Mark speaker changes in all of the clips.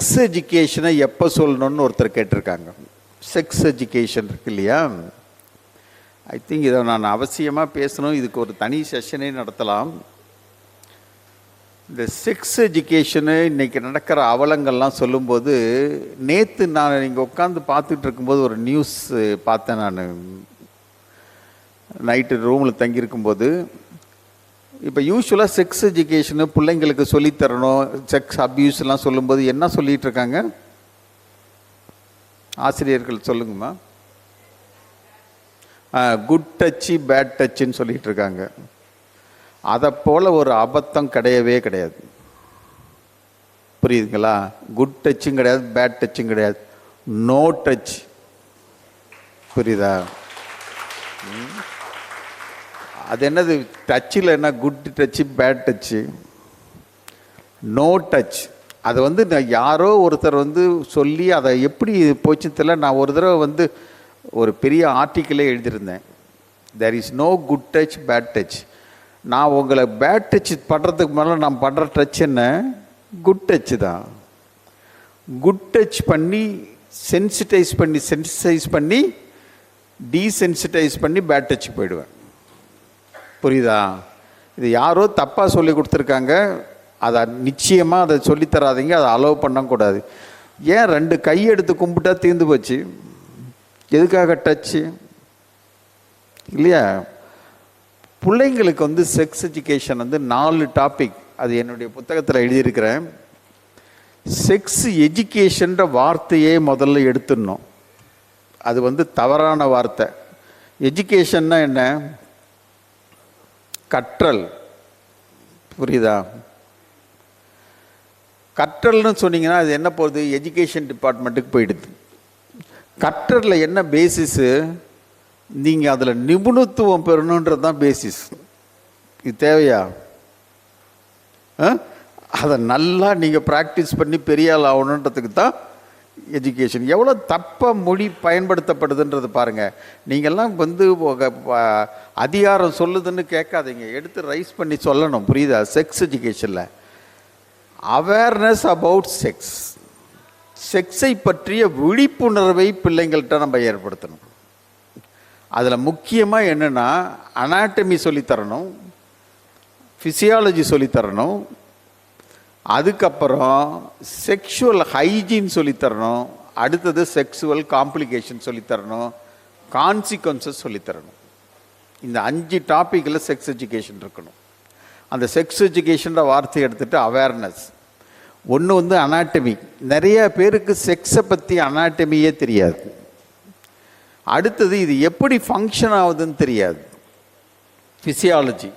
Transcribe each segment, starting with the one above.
Speaker 1: Sex எஜுகேஷனை எப்போ சொல்லணும்னு ஒருத்தர் கேட்டிருக்காங்க. செக்ஸ் எஜுகேஷன் இருக்கு இல்லையா? ஐ திங்க் இதை நான் அவசியமாக பேசணும். இதுக்கு ஒரு தனி செஷனே நடத்தலாம். இந்த செக்ஸ் எஜுகேஷனு இன்றைக்கி நடக்கிற அவலங்கள்லாம் சொல்லும்போது நேற்று நான் இங்கே உட்காந்து பார்த்துட்டு இருக்கும்போது ஒரு நியூஸ் பார்த்தேன் நான். நைட்டு ரூமில் தங்கியிருக்கும்போது இப்போ யூஸ்வலாக செக்ஸ் எஜுகேஷனு பிள்ளைங்களுக்கு சொல்லித்தரணும். செக்ஸ் அப்யூஸ்லாம் சொல்லும்போது என்ன சொல்லிகிட்டு இருக்காங்க? ஆசிரியர்கள் சொல்லுங்கம்மா. குட் டச்சு பேட் டச்சுன்னு சொல்லிகிட்டு இருக்காங்க. அதை போல் ஒரு அபத்தம் கிடையவே கிடையாது. புரியுதுங்களா? குட் டச்சும் கிடையாது பேட் டச்சும் கிடையாது. நோ டச் புரியுதா? அது என்னது? டச்சில் என்ன? Good touch bad touch no touch அது வந்து நான் யாரோ ஒருத்தர் வந்து சொல்லி அதை எப்படி போச்சு தெரியல. நான் ஒரு தடவை வந்து ஒரு பெரிய ஆர்டிக்கிளே எழுதியிருந்தேன். There is no good touch bad touch நான் உங்களை பேட் டச் பண்ணுறதுக்கு மேலே நான் பண்ணுற டச் என்ன? குட் டச்சு தான். குட் டச் பண்ணி சென்சிட்டைஸ் பண்ணி சென்சிட்டைஸ் பண்ணி டீசென்சிட்டைஸ் பண்ணி பேட் டச்சுக்கு போயிடுவேன். புரியுதா? இது யாரோ தப்பாக சொல்லி கொடுத்துருக்காங்க. அதை நிச்சயமாக அதை சொல்லித்தராதிங்க அதை அலோவ் பண்ணக்கூடாது ஏன் ரெண்டு கையெடுத்து கும்பிட்டா தீர்ந்து போச்சு? எதுக்காக டச்சு இல்லையா? பிள்ளைங்களுக்கு வந்து செக்ஸ் எஜுகேஷன் வந்து நாலு டாபிக் அது என்னுடைய புத்தகத்தில் எழுதியிருக்கிறேன். செக்ஸ் எஜுகேஷன்ற வார்த்தையே முதல்ல எடுத்துடணும். அது வந்து தவறான வார்த்தை. எஜுகேஷன்னா என்ன? கற்றல். புரியுதா? கற்றல்னு சொன்னீங்கன்னா அது என்ன போகுது? எஜுகேஷன் டிபார்ட்மெண்ட்டுக்கு போயிடுது. கற்றலில் என்ன பேசிஸு நீங்கள் அதில் நிபுணத்துவம் பெறணுன்றது தான் பேசிஸ் இது தேவையா? ஆ? அதை நல்லா நீங்கள் ப்ராக்டிஸ் பண்ணி பெரிய ஆள் ஆகணுன்றதுக்கு தான் எஜுகேஷன் எவ்வளோ தப்பாக மொழி பயன்படுத்தப்படுதுன்றது பாருங்கள் நீங்கள்லாம் வந்து அதிகாரம் சொல்லுதுன்னு கேட்காதீங்க. எடுத்து ரைஸ் பண்ணி சொல்லணும். புரியுதா? செக்ஸ் எஜுகேஷனில் அவேர்னஸ் அபவுட் செக்ஸ் செக்ஸை பற்றிய விழிப்புணர்வை பிள்ளைங்கள்ட்ட நம்ம ஏற்படுத்தணும். அதில் முக்கியமாக என்னென்னா அனாட்டமி சொல்லித்தரணும். ஃபிசியாலஜி சொல்லித்தரணும். அதுக்கப்புறம் செக்ஷுவல் ஹைஜீன் சொல்லித்தரணும். அடுத்தது செக்ஸுவல் காம்ப்ளிகேஷன் சொல்லித்தரணும். கான்சிக்வன்சஸ் சொல்லித்தரணும். இந்த அஞ்சு டாப்பிக்கில் செக்ஸ் எஜுகேஷன் இருக்கணும். அந்த செக்ஸ் எஜுகேஷன்ற வார்த்தையை எடுத்துகிட்டு அவேர்னஸ் ஒன்று வந்து அனாட்டமி நிறைய பேருக்கு செக்ஸை பற்றி அனாட்டமியே தெரியாது. அடுத்தது இது எப்படி ஃபங்க்ஷன் ஆகுதுன்னு தெரியாது. ஃபிசியாலஜி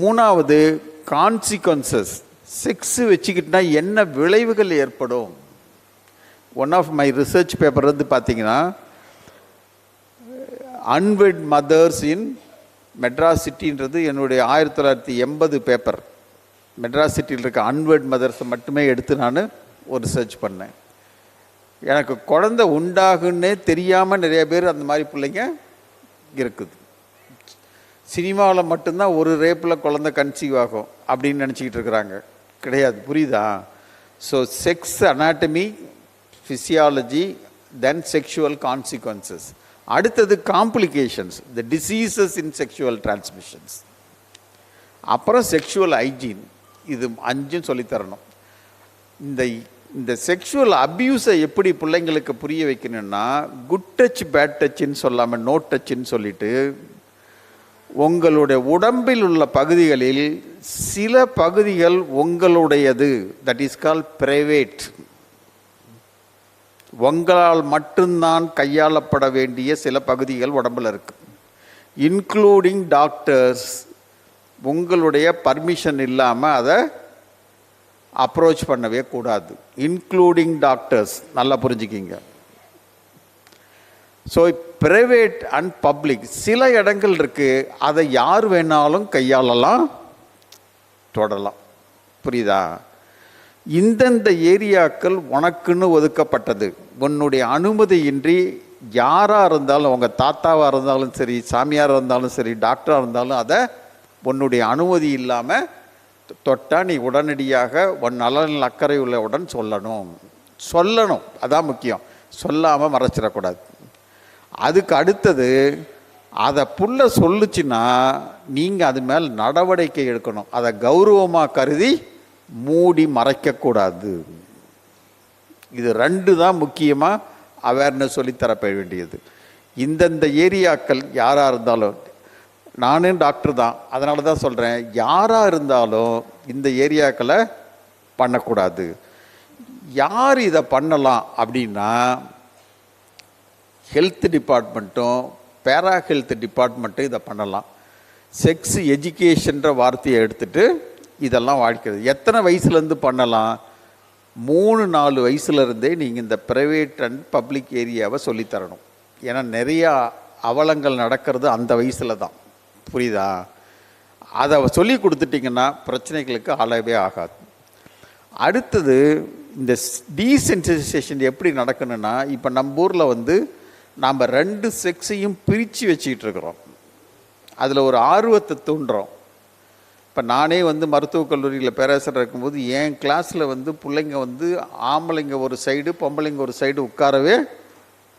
Speaker 1: மூணாவது கான்சிக்வன்சஸ் செக்ஸு வச்சுக்கிட்டா என்ன விளைவுகள் ஏற்படும்? One of my research paper வந்து பார்த்தீங்கன்னா அன்வெட் மதர்ஸ் இன் மெட்ராஸ் சிட்டின்றது என்னுடைய ஆயிரத்தி தொள்ளாயிரத்தி எண்பது பேப்பர் மெட்ராஸ் சிட்டியில் இருக்க அன்வெட் மதர்ஸை மட்டுமே எடுத்து நான் ஒரு ரிசர்ச் பண்ணேன். எனக்கு குழந்தை உண்டாகுன்னே தெரியாமல் நிறைய பேர் அந்த மாதிரி பிள்ளைங்க இருக்குது. சினிமாவில் மட்டும்தான் ஒரு ரேப்பில் குழந்தை கன்சீவ் ஆகும் அப்படின்னு நினச்சிக்கிட்டு இருக்கிறாங்க. கிடையாது புரியுதா? So sex anatomy physiology then sexual consequences அடுத்தது complications the diseases in sexual transmissions அப்புறம் செக்ஷுவல் ஹைஜீன் இது அஞ்சும் சொல்லித்தரணும். இந்த இந்த செக்ஷுவல் அப்யூஸை எப்படி பிள்ளைங்களுக்கு புரிய வைக்கணும்னா குட் டச் பேட் டச்சுன்னு சொல்லாமல் நோ டச்சுன்னு சொல்லிட்டு உங்களுடைய உடம்பில் உள்ள பகுதிகளில் சில பகுதிகள் உங்களுடையது. தட் இஸ் கால் பிரைவேட் உங்களால் மட்டும்தான் கையாளப்பட வேண்டிய சில பகுதிகள் உடம்புல இருக்கு. இன்க்ளூடிங் டாக்டர்ஸ் உங்களுடைய பர்மிஷன் இல்லாமல் அதை அப்ரோச் பண்ணவே கூடாது. இன்க்ளூடிங் டாக்டர்ஸ் நல்லா புரிஞ்சுக்கிங்க. ஸோ பிரைவேட் அண்ட் பப்ளிக் சில இடங்கள் இருக்குது அதை யார் வேணாலும் கையாளலாம் தொடலாம் புரியுதா? இந்தந்த ஏரியாக்கள் உனக்குன்னு ஒதுக்கப்பட்டது. உன்னுடைய அனுமதியின்றி யாராக இருந்தாலும் உங்கள் தாத்தாவாக இருந்தாலும் சரி சாமியாராக இருந்தாலும் சரி டாக்டராக இருந்தாலும் அதை உன்னுடைய அனுமதி இல்லாமல் தொட்டால் நீ உடனடியாக உன் நலனில் அக்கறை உள்ளவுடன் சொல்லணும். சொல்லணும். அதான் முக்கியம். சொல்லாமல் மறைச்சிடக்கூடாது. அதுக்கு அடுத்தது அதை புள்ள சொல்லுச்சுன்னா நீங்கள் அது மேல் நடவடிக்கை எடுக்கணும். அதை கௌரவமாக கருதி மூடி மறைக்கக்கூடாது இது ரெண்டு தான் முக்கியமாக அவேர்னஸ் சொல்லித்தரப்பட வேண்டியது. இந்தந்த ஏரியாக்கள் யாராக இருந்தாலும் நானும் டாக்டர் தான் அதனால தான் சொல்கிறேன் யாராக இருந்தாலும் இந்த ஏரியாக்களை பண்ணக்கூடாது. யார் இதை பண்ணலாம் அப்படின்னா ஹெல்த் டிபார்ட்மெண்ட்டும் பேரா ஹெல்த் டிபார்ட்மெண்ட்டும் இதை பண்ணலாம். செக்ஸ் எஜுகேஷன்ற வார்த்தையை எடுத்துட்டு இதெல்லாம் வாழ்க்கிறது எத்தனை வயசுலேருந்து பண்ணலாம்? மூணு நாலு வயசுலேருந்தே நீங்கள் இந்த ப்ரைவேட் அண்ட் பப்ளிக் ஏரியாவை சொல்லித்தரணும். ஏன்னா நிறையா அவலங்கள் நடக்கிறது அந்த வயசில் தான். புரியுதா? அதை சொல்லி கொடுத்துட்டிங்கன்னா பிரச்சனைகளுக்கு ஆளவே ஆகாது. அடுத்தது இந்த டீசென்சிசேஷன் எப்படி நடக்கணும்னா இப்போ நம்ம ஊரில் வந்து நாம் ரெண்டு செக்ஸையும் பிரித்து வச்சுக்கிட்டு இருக்கிறோம். அதில் ஒரு ஆர்வத்தை தூண்டுறோம். இப்போ நானே வந்து மருத்துவக் கல்லூரியில் பேராசிரியர் இருக்கும்போது என் கிளாஸில் வந்து பிள்ளைங்க வந்து ஆம்பளைங்க ஒரு சைடு பொம்பளைங்க ஒரு சைடு உட்காரவே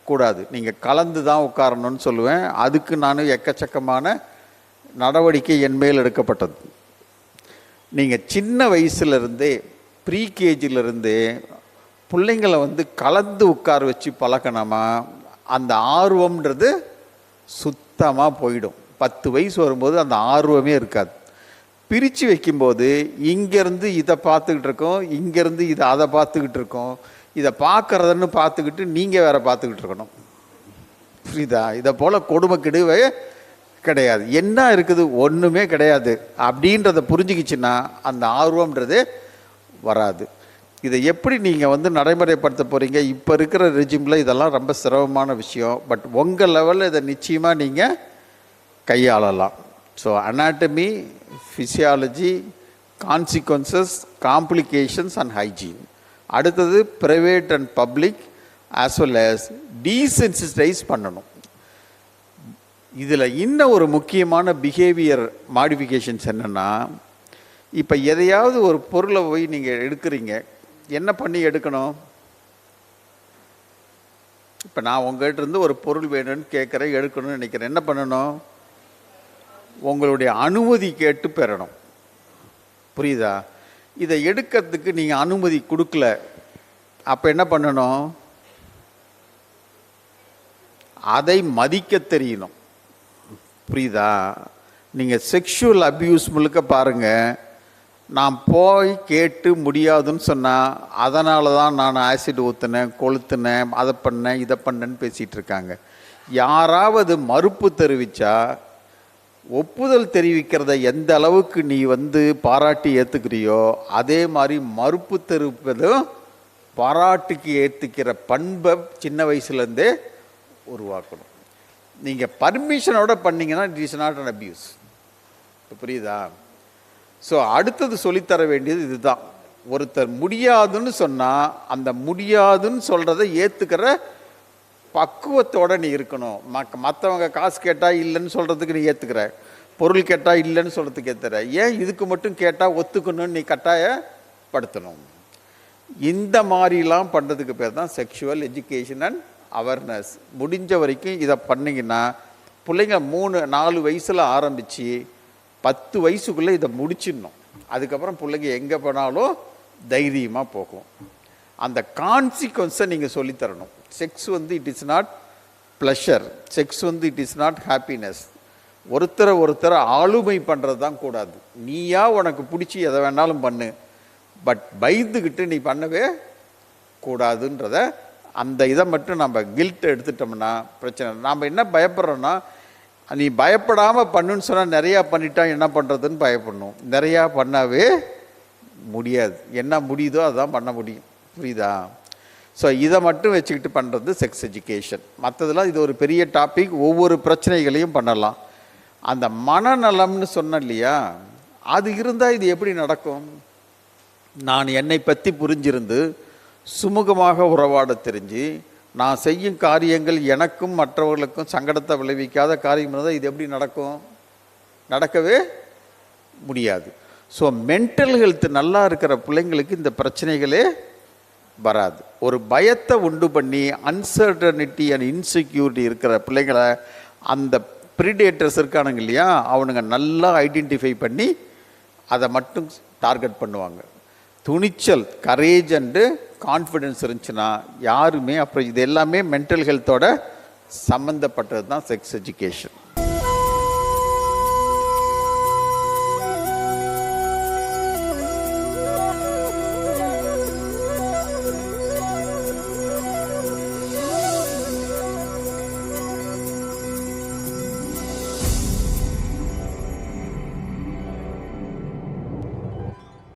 Speaker 1: கூடாது. நீங்கள் கலந்து தான் உட்காரணும்னு சொல்லுவேன். அதுக்கு நான் எக்கச்சக்கமான நடவடிக்கை என் மேல் எடுக்கப்பட்டது. நீங்கள் சின்ன வயசுலேருந்தே ப்ரீ கேஜிலேருந்தே பிள்ளைங்களை வந்து கலந்து உட்கார வச்சு பழக்கணுமா? அந்த ஆர்வம்ன்றது சுத்தமாக போயிடும். பத்து வயசு வரும்போது அந்த ஆர்வமே இருக்காது. பிரித்து வைக்கும்போது இங்கேருந்து இதை பார்த்துக்கிட்டு இருக்கோம் இங்கேருந்து இதை அதை பார்த்துக்கிட்டு இருக்கோம் இதை பார்க்குறதுன்னு பார்த்துக்கிட்டு நீங்கள் வேறு பார்த்துக்கிட்டு இருக்கணும். புரியுதா? இதை போல் கொடுமை கெடுவே கிடையாது. என்ன இருக்குது? ஒன்றுமே கிடையாது. அப்படின்றத புரிஞ்சுக்கிச்சுன்னா அந்த ஆர்வம்ன்றது வராது. இதை எப்படி நீங்கள் வந்து நடைமுறைப்படுத்த போகிறீங்க இப்போ இருக்கிற ரெஜிமில் இதெல்லாம் ரொம்ப சிரமமான விஷயம். பட் உங்கள் லெவலில் இதை நிச்சயமாக நீங்கள் கையாளலாம். So anatomy physiology consequences complications and hygiene அடுத்தது private and public as well as desensitise பண்ணணும். இதில் இன்னும் ஒரு முக்கியமான பிஹேவியர் மாடிஃபிகேஷன்ஸ் என்னென்னா இப்போ எதையாவது ஒரு பொருளை போய் நீங்கள் எடுக்கிறீங்க. என்ன பண்ணி எடுக்கணும்? இப்போ நான் உங்கள்கிட்ட இருந்து ஒரு பொருள் வேணும்னு கேட்குறேன் எடுக்கணும்னு நினைக்கிறேன். என்ன பண்ணணும்? உங்களுடைய அனுமதி கேட்டு பெறணும். புரியுதா? இதை எடுக்கிறதுக்கு நீங்கள் அனுமதி கொடுக்கல. அப்போ என்ன பண்ணணும்? அதை மதிக்க தெரியணும். புரியுதா? நீங்கள் செக்ஷுவல் அபியூஸ் முழுக்க பாருங்கள் நான் போய் கேட்டு முடியாதுன்னு சொன்னால் அதனால தான் நான் ஆசிட் ஊற்றினேன் கொளுத்துனேன் அதை பண்ணேன் இதை பண்ணேன்னு பேசிகிட்டு இருக்காங்க. யாராவது மறுப்பு தெரிவித்தா ஒப்புதல் தெரிவிக்கிறத எந்த அளவுக்கு நீ வந்து பாராட்டி ஏற்றுக்கிறியோ அதே மாதிரி மறுப்பு தெரிவிப்பதும் பாராட்டுக்கு ஏற்றுக்கிற பண்பை சின்ன வயசுலேருந்தே உருவாக்கணும். நீங்கள் பர்மிஷனோட பண்ணீங்கன்னா it is not an abuse புரியுதா? ஸோ அடுத்தது சொல்லித்தர வேண்டியது இதுதான். ஒருத்தர் முடியாதுன்னு சொன்னால் அந்த முடியாதுன்னு சொல்கிறத ஏற்றுக்கிற பக்குவத்தோட நீ இருக்கணும். மக் மற்றவங்க காசு கேட்டால் இல்லைன்னு சொல்கிறதுக்கு நீ ஏற்றுக்கிற பொருள் கேட்டால் இல்லைன்னு சொல்கிறதுக்கு ஏற்றுற ஏன் இதுக்கு மட்டும் கேட்டால் ஒத்துக்கணும்னு நீ கட்டாயப்படுத்தணும்? இந்த மாதிரிலாம் பண்ணுறதுக்கு பேர் தான் செக்ஷுவல் எஜுகேஷன் அண்ட் அவேர்னஸ் முடிஞ்ச வரைக்கும் இதை பண்ணிங்கன்னா பிள்ளைங்க மூணு நாலு வயசில் ஆரம்பித்து பத்து வயசுக்குள்ளே இதை முடிச்சிடணும். அதுக்கப்புறம் பிள்ளைங்க எங்கே போனாலும் தைரியமாக போகும். அந்த கான்சிக்வன்ஸை நீங்கள் சொல்லித்தரணும். செக்ஸ் வந்து it is not pleasure sex வந்து இட் இஸ் நாட் ஹாப்பினஸ் ஒருத்தரை ஒருத்தரை ஆளுமை பண்ணுறது தான் கூடாது. நீயா உனக்கு பிடிச்சி எதை வேணாலும் பண்ணு. பட் பயந்துக்கிட்டு நீ பண்ணவே கூடாதுன்றத அந்த இதை மட்டும் நம்ம கில்ட் எடுத்துட்டோம்னா பிரச்சனை. நாம் என்ன பயப்படுறோன்னா நீ பயப்படாமல் பண்ணுன்னு சொன்னால் நிறையா பண்ணிட்டா என்ன பண்ணுறதுன்னு பயப்படணும். நிறையா பண்ணாவே முடியாது. என்ன முடியுதோ அதான் பண்ண முடியும். புரியுதா? ஸோ இதை மட்டும் வச்சுக்கிட்டு பண்ணுறது செக்ஸ் எஜுகேஷன் மற்றதெல்லாம் இது ஒரு பெரிய டாபிக் ஒவ்வொரு பிரச்சனைகளையும் பண்ணலாம். அந்த மனநலம்னு சொன்னேன் இல்லையா? அது இருந்தால் இது எப்படி நடக்கும்? நான் என்னை பற்றி புரிஞ்சிருந்து சுமூகமாக உறவாட தெரிஞ்சு நான் செய்யும் காரியங்கள் எனக்கும் மற்றவர்களுக்கும் சங்கடத்தை விளைவிக்காத காரியம் இருந்தால் இது எப்படி நடக்கும்? நடக்கவே முடியாது. ஸோ மென்டல் ஹெல்த் நல்லா இருக்கிற பிள்ளைங்களுக்கு இந்த பிரச்சனைகளே வராது. ஒரு பயத்தை உண்டு பண்ணி அன்சர்டனிட்டி அண்ட் இன்செக்யூரிட்டி இருக்கிற பிள்ளைங்களை அந்த ப்ரிடேட்டர்ஸ் இருக்கானுங்க இல்லையா? அவனுங்க நல்லா ஐடென்டிஃபை பண்ணி அதை மட்டும் டார்கெட் பண்ணுவாங்க. துணிச்சல் கரேஜ் அண்டு கான்ஃபிடென்ஸ் இருந்துச்சுன்னா யாருமே அப்புறம் இது எல்லாமே மென்டல் ஹெல்த்தோட சம்மந்தப்பட்டது தான் செக்ஸ் எஜுகேஷன்